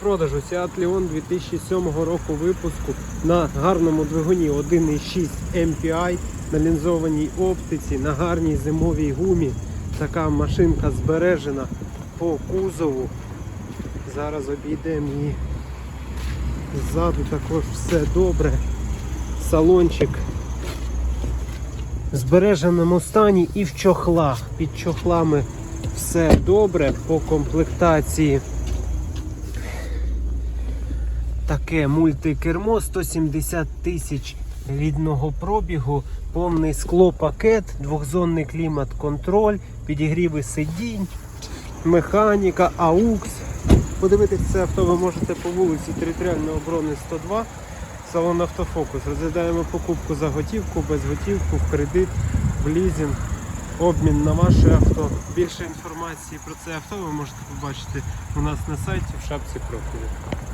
продажу Seat Leon 2007 року випуску на гарному двигуні 1.6 MPI на лінзованій оптиці, на гарній зимовій гумі. Така машинка збережена по кузову. Зараз обійдемо її. Ззаду також все добре. Салончик в збереженому стані і в чохлах. Під чохлами все добре по комплектації. Таке мультикермо 170 тисяч рідного пробігу, повний склопакет, двохзонний клімат-контроль, підігріви сидінь, механіка, AUX. Подивитись це авто ви можете по вулиці Територіальної оборони 102. Салон Автофокус. Розглядаємо покупку за готівку, без готівку, в кредит, в лізинг, обмін на ваше авто. Більше інформації про це авто ви можете побачити у нас на сайті в шапці профілю.